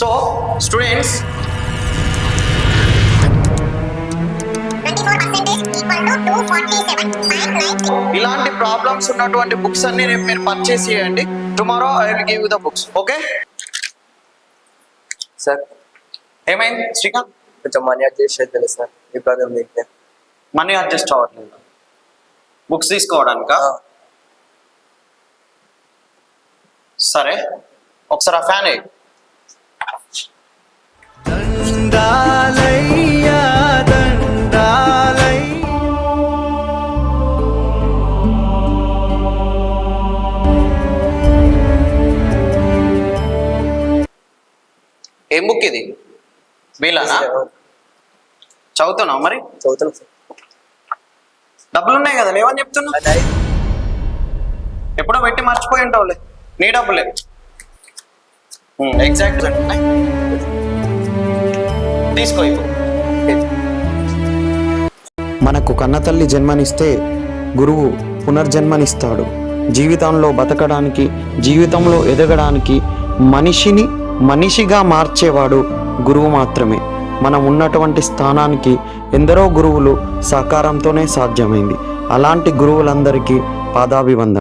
So students 24% equal to 247.93. ఇలాంటి problems ఉన్నటువంటి books అన్ని రేపు మీరు పర్చేస్ చేయండి. Tomorrow I will give you the books okay sir ఏమైంది శ్రీకాంత్ కొంచెం మనీ అడ్జస్ట్ అవుతుంది సార్. ప్రాబ్లం మీకు మనీ అడ్జస్ట్ అవ్వట్లేదు. బుక్స్ తీసుకోవడానికా? సరే. ఒకసారి ఆ ఫ్యాన్ వేయి దండాలయ్యా దండాలయ్యా. ఏం బుక్ ఇది? వీళ్ళనా? చదువుతున్నావు మరి? చదువుతున్నాం సార్ డబ్బులు ఉన్నాయి కదా లేవని చెప్తున్నా. ఎప్పుడో పెట్టి మర్చిపోయి ఉంటావులే. నీ డబ్బులే. ఎగ్జాక్ట్ తీసుకో ఇప్పుడు మనకు కన్నతల్లి జన్మనిస్తే గురువు పునర్జన్మనిస్తాడు. జీవితంలో బతకడానికి జీవితంలో ఎదగడానికి మనిషిని మనిషిగా మార్చేవాడు గురువు మాత్రమే. మనం ఉన్నటువంటి స్థానానికి ఎందరో గురువులు సహకారంతోనే సాధ్యమైంది. అలాంటి గురువులందరికీ పాదాభివందనం